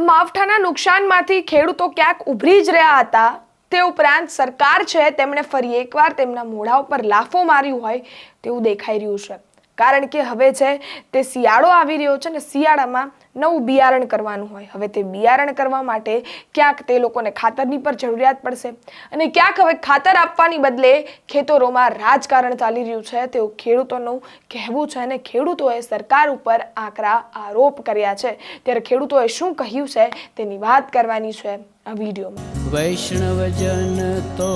માવઠાના નુકસાનમાંથી ખેડૂતો ક્યાંક ઉભરી જ રહ્યા હતા. તે ઉપરાંત સરકાર છે, તેમણે ફરી એકવાર તેમના મોઢા ઉપર લાફો માર્યું હોય તેવું દેખાઈ રહ્યું છે. કારણ કે હવે છે તે શિયાળો આવી રહ્યો છે ને શિયાળામાં નવું બિયારણ કરવાનું હોય. હવે તે બિયારણ કરવા માટે ક્યાંક તે લોકોને ખાતરની પર જરૂરિયાત પડશે અને ક્યાંક હવે ખાતર આપવાની બદલે ખેતરોમાં રાજકારણ ચાલી રહ્યું છે. તેવું ખેડૂતોનું કહેવું છે અને ખેડૂતોએ સરકાર ઉપર આકરા આરોપ કર્યા છે. ત્યારે ખેડૂતોએ શું કહ્યું છે તેની વાત કરવાની છે આ વિડીયોમાં. વૈષ્ણવજન તો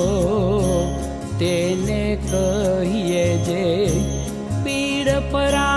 તેને કહીએ જે પીડ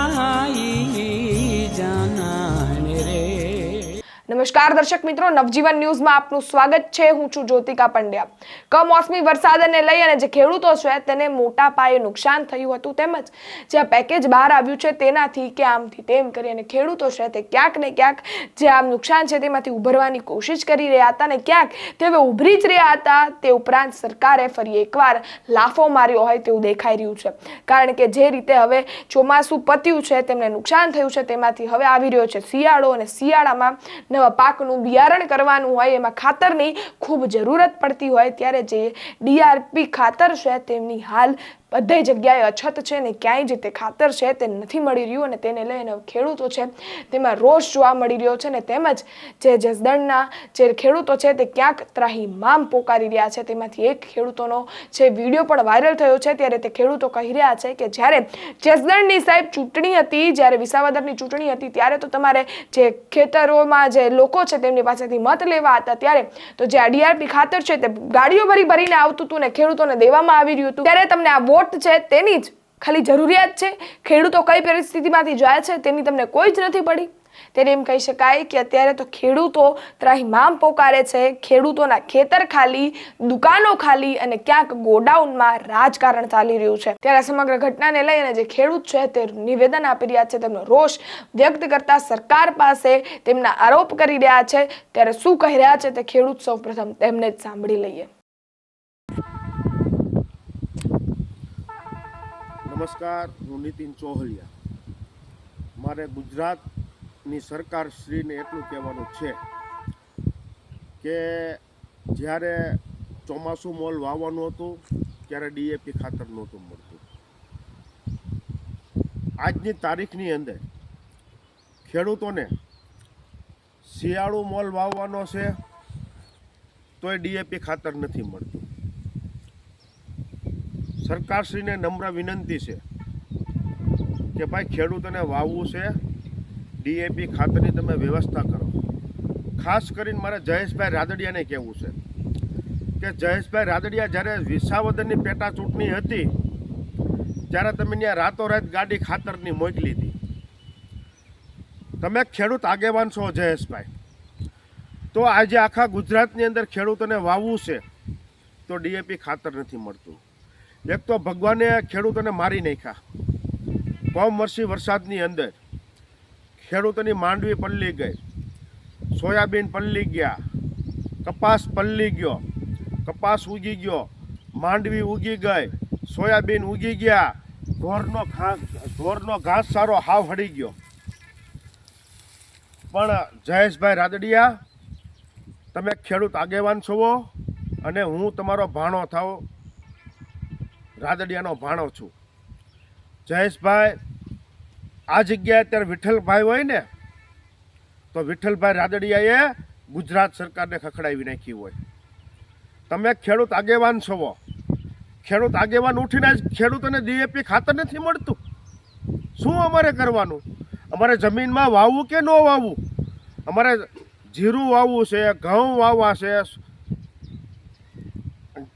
નમસ્કાર દર્શક મિત્રો, નવજીવન ન્યૂઝમાં આપનું સ્વાગત છે. હું છું જ્યોતિકા પંડ્યા. કમોસમી વરસાદને લઈ અને જે ખેડૂતો છે, તેને મોટા પાયે નુકસાન થયું હતું. તેમજ જે પેકેજ બહાર આવ્યું છે, તેનાથી કે આમથી તેમ કરી અને ખેડૂતો છે, તે ક્યાંક ને ક્યાંક જે આમ નુકસાન છે, તેમાંથી ઉભરવાની કોશિશ કરી રહ્યા હતા ને ક્યાંક તે હવે ઉભરી જ રહ્યા હતા. તે ઉપરાંત સરકારે ફરી એકવાર લાફો માર્યો હોય તેવું દેખાઈ રહ્યું છે. કારણ કે જે રીતે હવે ચોમાસું પત્યું છે, તેમને નુકસાન થયું છે, તેમાંથી હવે આવી રહ્યો છે શિયાળો અને શિયાળામાં નવા પાકનું બિયારણ કરવાનું હોય, એમાં ખાતરની ખૂબ જરૂરત પડતી હોય, ત્યારે જે ડીઆરપી ખાતર છે, તેમની હાલ બધે જગ્યાએ અછત છે ને ક્યાંય જે તે ખાતર છે તે નથી મળી રહ્યું અને તેને લઈને ખેડૂતો છે તેમાં રોષ જોવા મળી રહ્યો છે ને તેમજ જે જસદણના જે ખેડૂતો છે તે ક્યાંક ત્રાહી મામ પોકારી રહ્યા છે. તેમાંથી એક ખેડૂતોનો જે વીડિયો પણ વાયરલ થયો છે ત્યારે તે ખેડૂતો કહી રહ્યા છે કે જ્યારે જસદણની સાહેબ ચૂંટણી હતી, જ્યારે વિસાવદરની ચૂંટણી હતી, ત્યારે તો તમારે જે ખેતરોમાં જે લોકો છે તેમની પાસેથી મત લેવા હતા. ત્યારે તો જે ડીઆરપી ખાતર છે તે ગાડીઓ ભરી ભરીને આવતું હતું ને ખેડૂતોને દેવામાં આવી રહ્યું હતું. ત્યારે તમને આ વોટ છે તેની જ ખાલી જરૂરિયાત છે. ખેડૂતો કઈ પરિસ્થિતિમાંથી જાય છે તેની તમને કોઈ જ નથી પડી. તેને એમ કહી શકાય કે અત્યારે તો ખેડૂતો ત્રાહિમામ પોકારે છે. ખેડૂતોના ખેતર ખાલી, દુકાનો ખાલી અને ક્યાંક ગોડાઉનમાં રાજકારણ ચાલી રહ્યું છે. ત્યારે સમગ્ર ઘટનાને લઈને જે ખેડૂત છે તે નિવેદન આપી રહ્યા છે. તેમનો રોષ વ્યક્ત કરતા સરકાર પાસે તેમના આરોપ કરી રહ્યા છે. ત્યારે શું કહી રહ્યા છે તે ખેડૂત સૌપ્રથમ તેમને જ સાંભળી લઈએ. નમસ્કાર, હું નીતિન ચોહલિયા. મારે ગુજરાતની સરકાર શ્રીને એટલું કહેવાનું છે કે જ્યારે ચોમાસું મોલ વાવવાનું હતું, ત્યારે ડીએપી ખાતર નહોતું મળતું. આજની તારીખની અંદર ખેડૂતોને શિયાળુ મોલ વાવવાનો છે, તોય ડીએપી ખાતર નથી મળતું. સરકારશ્રીને નમ્ર વિનંતી છે કે ભાઈ, ખેડૂતોને વાવવું છે. ડીએપી ખાતરની તમે વ્યવસ્થા કરો. ખાસ કરીને મારે જયેશભાઈ રાદડિયાને કહેવું છે કે જયેશભાઈ રાદડિયા જ્યારે વિસાવદરની પેટા ચૂંટણી હતી, ત્યારે તમે ત્યાં રાતોરાત ગાડી ખાતરની મોકલી હતી તમે ખેડૂત આગેવાન છો જયેશભાઈ. તો આજે આખા ગુજરાતની અંદર ખેડૂતોને વાવવું છે, તો ડીએપી ખાતર નથી મળતું. એક તો ભગવાને ખેડૂતોને મારી નાખ્યા. કોમવર્ષી વરસાદની અંદર ખેડૂતોની માંડવી પલળી ગઈ. સોયાબીન પલળી ગયા. કપાસ પલળી ગયો. કપાસ ઉગી ગયો. માંડવી ઉગી ગઈ. સોયાબીન ઉગી ગયા. ઢોરનો ઘાસ ઢોરનો ઘાસ સારો હાવ હળી ગયો. પણ જયેશભાઈ રાદડિયા, તમે ખેડૂત આગેવાન છો અને હું તમારો ભાણો થાવ રાદડિયાનો ભાણો છું. જયેશભાઈ, આ જગ્યાએ અત્યારે વિઠ્ઠલભાઈ હોય ને, તો વિઠ્ઠલભાઈ રાદડિયાએ ગુજરાત સરકારને ખખડાવી નાખી હોય. તમે ખેડૂત આગેવાન છો ખેડૂત આગેવાન ઉઠીને ખેડૂતોને ડીએપી ખાતર નથી મળતું. શું અમારે કરવાનું? અમારે જમીનમાં વાવવું કે ન વાવવું? અમારે જીરું વાવવું છે, ઘઉં વાવવા છે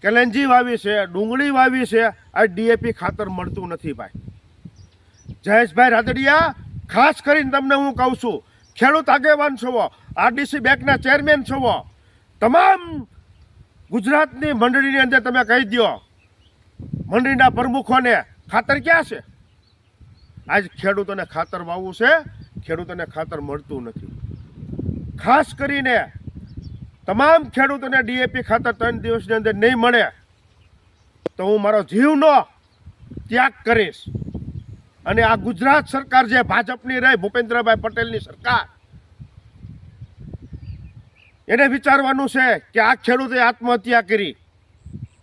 કેલેન્જી વાવી છે, ડુંગળી વાવી છે, આ ડીએપી ખાતર મળતું નથી ભાઈ. જયેશભાઈ રાદડિયા, ખાસ કરીને તમને હું કહું છું, ખેડૂત આગેવાન છો આરડીસી બેંકના ચેરમેન છો તમામ ગુજરાતની મંડળીની અંદર તમે કહી દો મંડળીના પ્રમુખોને ખાતર ક્યાં છે? આજ ખેડૂતોને ખાતર વાવવું છે, ખેડૂતોને ખાતર મળતું નથી. ખાસ કરીને તમામ ખેડૂતોને ડીએપી ખાતર ત્રણ દિવસની અંદર નહીં મળે, તો હું મારો જીવનો ત્યાગ કરીશ. અને આ ગુજરાત સરકાર જે ભાજપની રહી, ભૂપેન્દ્રભાઈ પટેલની સરકાર, એને વિચારવાનું છે કે આ ખેડૂતે આત્મહત્યા કરી.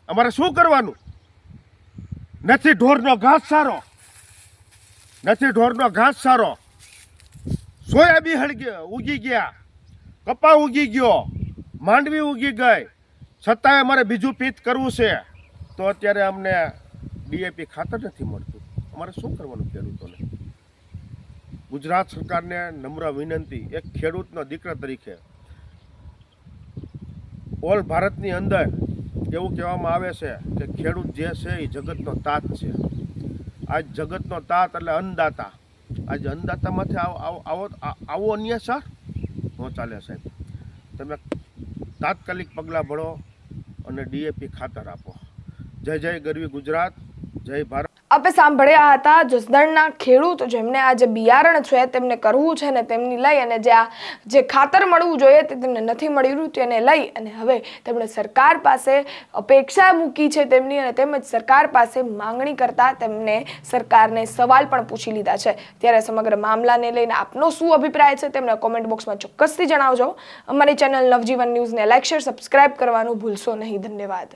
અમારે શું કરવાનું? નથી ઢોરનો ઘાસ સારો. નથી ઢોરનો ઘાસ સારો. સોયાબી હળગ્યો, ઉગી ગયા. કપા ઉગી ગયો. માંડવી ઉગી ગઈ. છતાંય અમારે બીજું પિત કરવું છે. તો અત્યારે અમને ડીએપી ખાતર નથી મળતું. અમારે શું કરવાનું ખેડૂતોને? ગુજરાત સરકારને નમ્ર વિનંતી, એક ખેડૂતનો દીકરા તરીકે. ઓલ ભારતની અંદર એવું કહેવામાં આવે છે કે ખેડૂત જે છે એ જગતનો તાત છે. આજ જગતનો તાત એટલે અન્નદાતા. આજે અન્નદાતામાંથી આવો આવો આવો અન્ય સર? ન ચાલે સાહેબ. તમે તાત્કાલિક પગલાં ભરો અને ડીએપી ખાતર આપો. જય જય ગરવી ગુજરાત જય ભારત. આપણે સાંભળ્યા હતા જસદણના ખેડૂત જેમને આ જે બિયારણ છે, તેમને કરવું છે ને તેમની લઈ અને જે આ જે ખાતર મળવું જોઈએ તે તેમને નથી મળી રહ્યું, તેને લઈ અને હવે તેમણે સરકાર પાસે અપેક્ષા મૂકી છે તેમની અને તેમજ સરકાર પાસે માંગણી કરતા તેમને સરકારને સવાલ પણ પૂછી લીધા છે. ત્યારે સમગ્ર મામલાને લઈને આપનો શું અભિપ્રાય છે તેમને કોમેન્ટ બોક્સમાં ચોક્કસથી જણાવજો. અમારી ચેનલ નવજીવન ન્યૂઝને લાઈક શેર સબસ્ક્રાઇબ કરવાનું ભૂલશો નહીં. ધન્યવાદ.